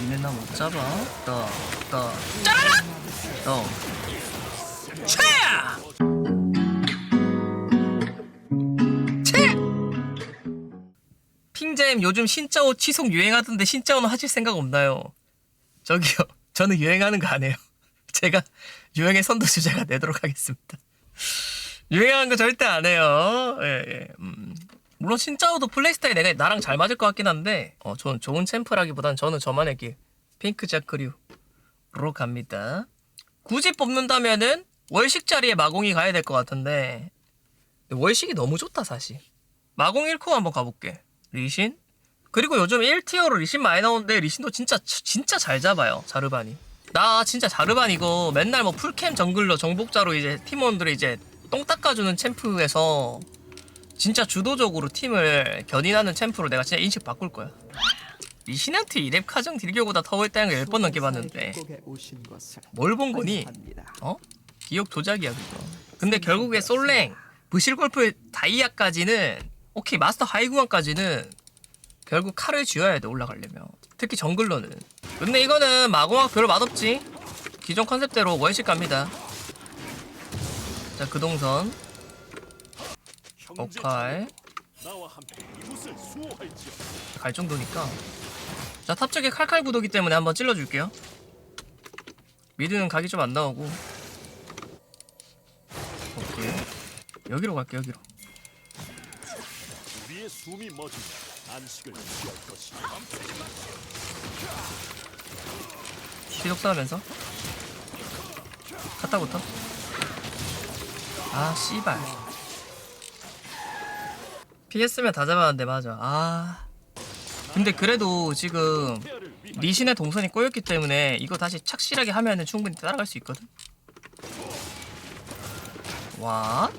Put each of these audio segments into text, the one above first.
니네 나 못 잡아. 떠, 떠, 짜라라! 떠. 채! 핑잼 요즘 신짜오 치속 유행하던데 신짜오는 하실 생각 없나요? 저기요, 저는 유행하는 거 안 해요. 제가 유행의 선도주자가 되도록 하겠습니다. 유행하는 거 절대 안 해요. 예, 예. 음. 물론 신짜오도 플레이 스타일 내가 나랑 잘 맞을 것 같긴 한데, 어, 저는 좋은 챔프라기보단 저는 저만의 길, 핑크 자크류로 갑니다. 굳이 뽑는다면은 월식 자리에 마공이 가야 될 것 같은데, 월식이 너무 좋다, 사실. 마공 1코 한번 가볼게. 리신? 그리고 요즘 1티어로 리신 많이 나오는데 리신도 진짜 진짜 잘 잡아요 자르반이 나 진짜 자르반 이거 맨날 뭐 풀캠 정글러 정복자로 이제 팀원들을 이제 똥 닦아주는 챔프에서 진짜 주도적으로 팀을 견인하는 챔프로 내가 진짜 인식 바꿀 거야. 리신한테 이랩 카정 딜교보다 때는 거 10번 넘게 봤는데 뭘 본 거니? 어? 기억 조작이야 그거. 근데 결국에 솔랭 부실골프 다이아까지는 오케이 마스터 하이구간까지는 결국 칼을 쥐어야 돼 올라가려면. 특히 정글러는. 근데 이거는 마공학 별로 맛없지? 기존 컨셉대로 월식 갑니다. 자 그동선 수호할지어. 갈 정도니까. 자 탑쪽에 칼칼 구도기 때문에 한번 찔러줄게요. 미드는 각이 좀 안 나오고. 오케이. 여기로 갈게 여기로. 것이야. 시속 쌓으면서? 갔다부터 아 씨발 피했으면 다 잡았는데 맞아. 아. 근데 그래도 지금 리신의 동선이 꼬였기 때문에 이거 다시 착실하게 하면은 충분히 따라갈 수 있거든? 와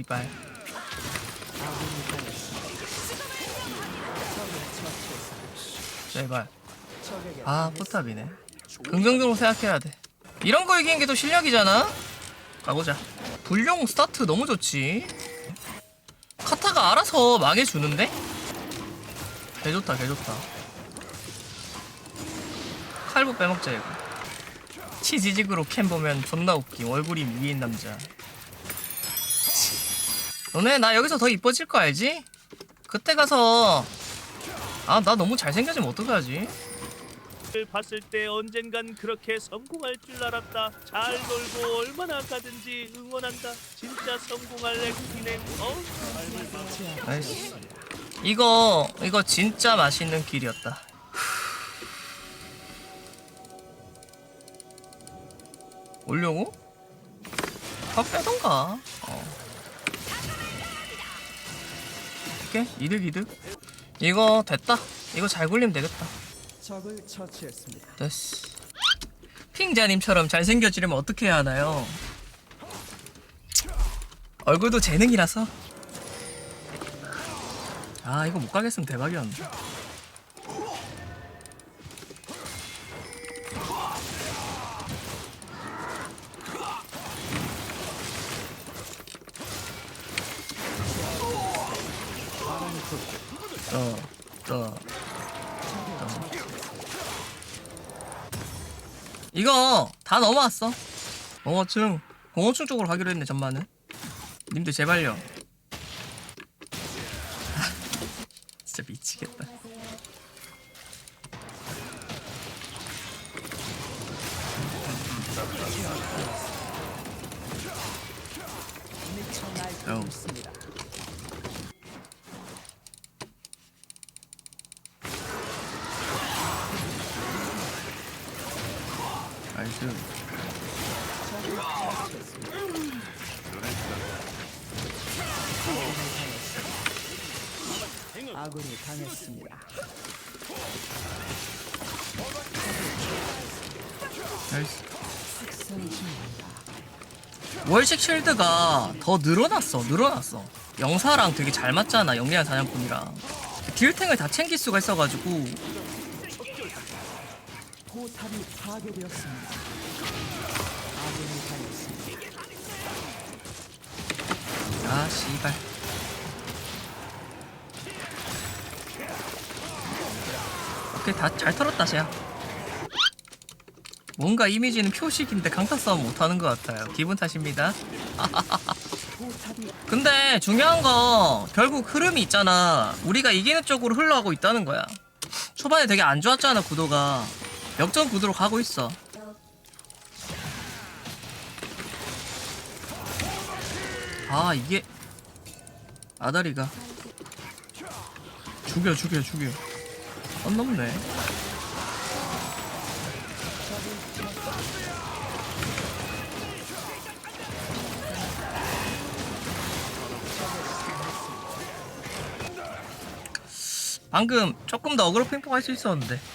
씨발. 제발. 아, 포탑이네. 긍정적으로 생각해야 돼. 이런 거 이기는 게 또 실력이잖아? 가보자. 불용 스타트 너무 좋지. 카타가 알아서 망해주는데? 개 좋다, 개 좋다. 칼부 빼먹자, 이거. 치지직으로 캠 보면 존나 웃김. 얼굴이 위인 남자. 너네 나 여기서 더 이뻐질 거 알지? 그때 가서 아 나 너무 잘생겨지면 어떡하지? 를 봤을 때 언젠간 그렇게 성공할 줄 알았다. 잘 놀고 얼마나 가든지 응원한다. 진짜 성공할 렉이네. 어? 아이씨 이거 이거 진짜 맛있는 길이었다 올려고? 확 빼던가 어. 오케이 이득 이득 이거 됐다 이거 잘 굴리면 되겠다. 됐어. 핑자님처럼 잘생겨지려면 어떻게 해야 하나요? 얼굴도 재능이라서. 아 이거 못 가겠으면 대박이었는데. 어, 또, 또. 이거 다 넘어왔어. 공허층, 공허층 쪽으로 가기로 했네 전만은. 님들 제발요. 진짜 미치겠다. 어. 당했습니다. 나이스. 월식 쉴드가 더 늘어났어, 늘어났어. 영사랑 되게 잘 맞잖아 영리한 사냥꾼이랑 딜탱을 다 챙길 수가 있어가지고 포탑이 파괴되었습니다. 아군이 당했습니다. 아 씨발 오케이 다 잘 털었다 쟤야. 뭔가 이미지는 표식인데 강타 싸움 못하는 것 같아요. 기분 탓입니다. 근데 중요한 거 결국 흐름이 있잖아. 우리가 이기는 쪽으로 흘러가고 있다는 거야. 초반에 되게 안 좋았잖아 구도가. 역전 구도로 가고 있어. 아 이게 아다리가. 죽여 죽여 죽여 선 넘네 방금 조금 더 어그로 핑퐁 할 수 있었는데.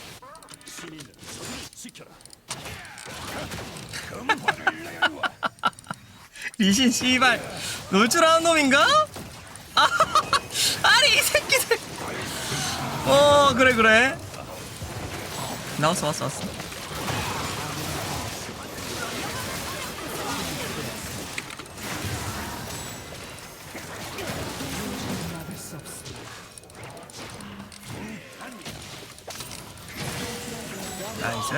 리신 씨발 놀줄 아는 놈인가? 어 그래 그래 나왔어 왔어 왔어. 나이스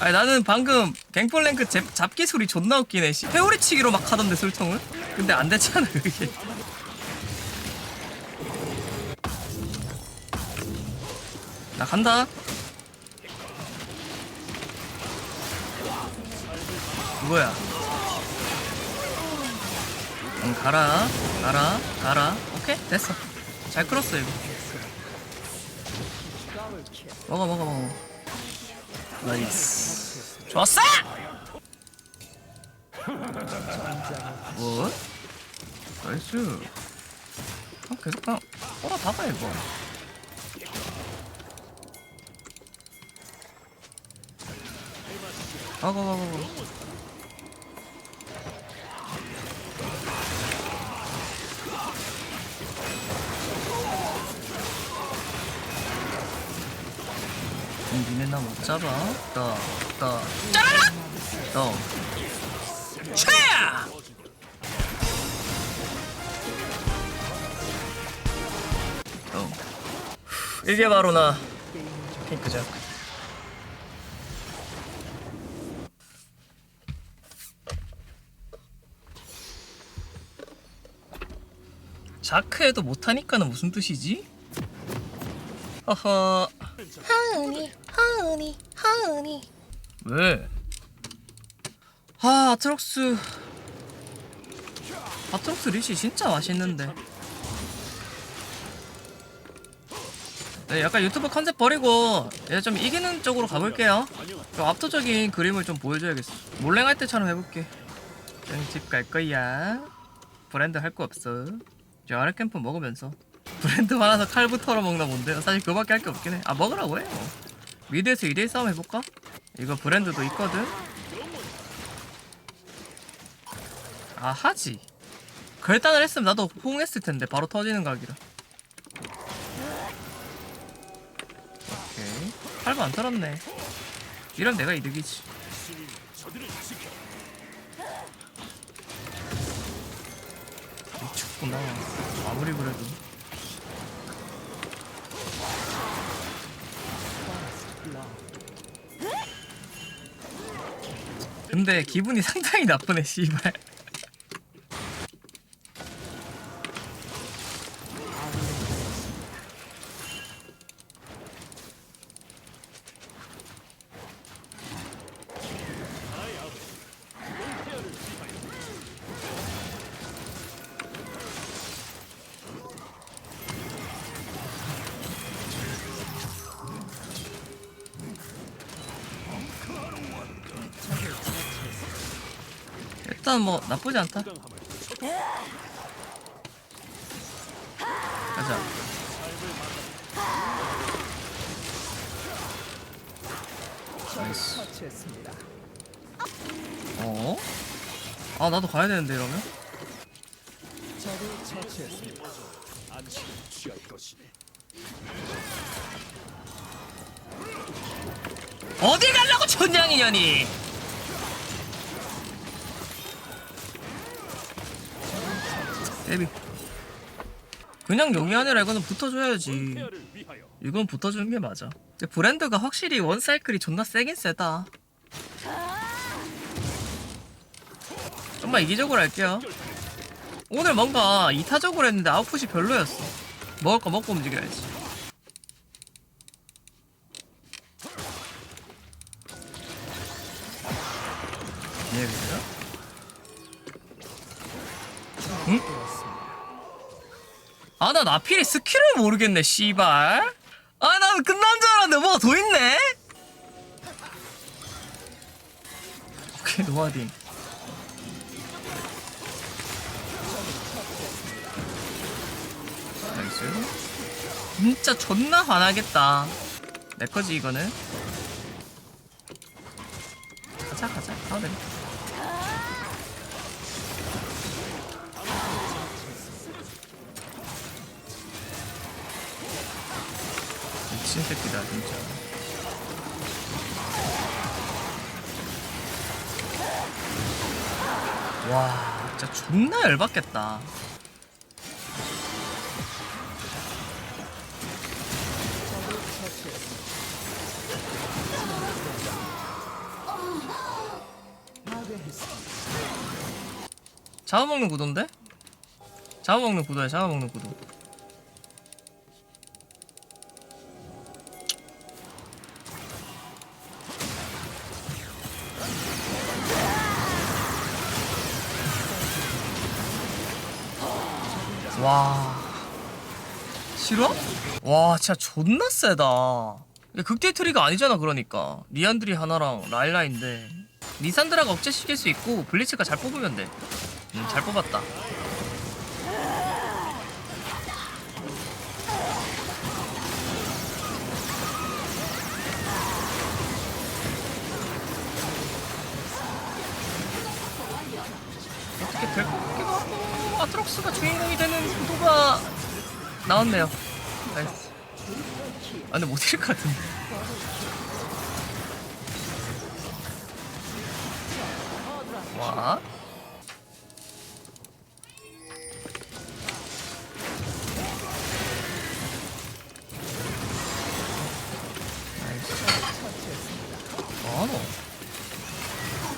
아니 나는 방금 갱플랭크 제- 잡기 소리 존나 웃기네 씨. 회오리 치기로 막 하던데 술통을 근데 안 됐잖아 그게 나 간다. 누구야? 응 가라. 가라. 가라. 오케이 됐어. 잘 끌었어 이거. 먹어 먹어 먹어. 나이스. 좋았어! 뭐 나이스. 아, 계속 그냥 꼬라 박아 이거 가가 가가 가 음, 니네 나 못 잡아. 떠, 떠, 짜라라! 최야! 떠. 후, 이게 바로 나 핑크작. 자크해도 못하니까는 무슨 뜻이지? 허허 하은이 하은이 하은이. 왜? 아 아트록스. 아트록스 리시 진짜 맛있는데. 네 약간 유튜브 컨셉 버리고 이제 좀 이기는 쪽으로 가볼게요. 좀 압도적인 그림을 좀 보여줘야겠어. 몰랭할 때처럼 해볼게. 집갈 거야. 브랜드 할 거 없어 이제 아르캠프 먹으면서. 브랜드 많아서 칼부 털어 먹나 본데 사실 그거밖에 할 게 없긴 해아 먹으라고 해 뭐. 미드에서 2대1 싸움 해볼까? 이거 브랜드도 있거든? 아 하지. 결단을 했으면 나도 호응했을 텐데 바로 터지는 각이라. 오케이. 8번 안 털었네. 이런 내가 이득이지 미쳤구나. 아무리 그래도. 근데 기분이 상당히 나쁘네 씨발 일단 뭐 나쁘지 않다 가자 나이스. 어? 아 나도 가야 되는데 이러면? 어디 가려고 천냥이년이 데비 그냥 용이 아니라 이거는 붙어줘야지. 이건 붙어주는 게 맞아. 근데 브랜드가 확실히 원사이클이 존나 세긴 세다. 좀만 이기적으로 할게요. 오늘 뭔가 이타적으로 했는데 아웃풋이 별로였어. 먹을 거 먹고 움직여야지. 예, 그래요? 응? 아, 나 나필이 스킬을 모르겠네, 씨발. 아, 난 끝난 줄 알았는데 뭐가 더 있네? 오케이, 노아딘. 나이스. 진짜 존나 화나겠다. 내 거지, 이거는. 가자, 가자. 가도 되겠 미친 새끼다 진짜 와 진짜 존나 열받겠다. 잡아먹는 구도인데? 잡아먹는 구도야 잡아먹는 구도 와. 싫어? 와 진짜 존나 세다. 극딜 트리가 아니잖아 그러니까. 리안드리 하나랑 라일라인데. 리산드라가 억제시킬 수 있고 블리츠가 잘 뽑으면 돼. 음, 잘 뽑았다. 어떻게 될것 같기도 하고 아트록스가 주인공이 되는 구도가 나왔네요. 나이스. 아 근데 못 이길 것 같은데. 와.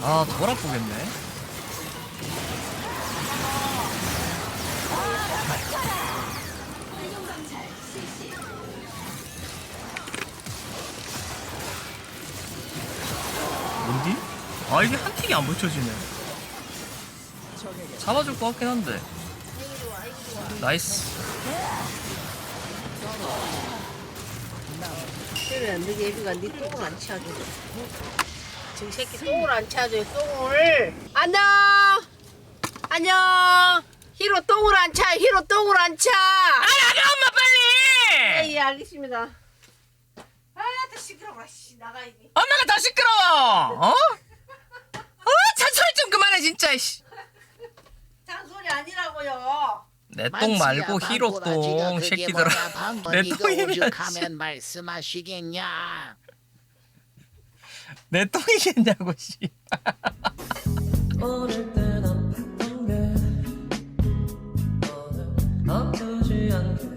아, 덜 아프겠네. 뭔디? 아, 이게 한 틱이 안 붙여지네. 잡아줄 것 같긴 한데. 나이스. 그래, 너희 애비가 네 똥을 안 치워줘. 저 새끼 똥을 안 치워줘, 똥을. 안녕! 안녕! 히로 똥을 안 차, 히로 똥을 안 차! 아, 나가, 엄마, 빨리! 예, 예, 알겠습니다. 아, 더 시끄러워, 씨, 나가야지. 엄마가 더 시끄러워! 어? 어, 잔소리 좀 그만해, 진짜, 씨. 잔소리 아니라고요. 내 똥 말고 히로 똥, 새끼들아. 내 똥이면, 말씀하시겠냐? 내 똥이겠냐고, 씨. 오늘 아프지 않게.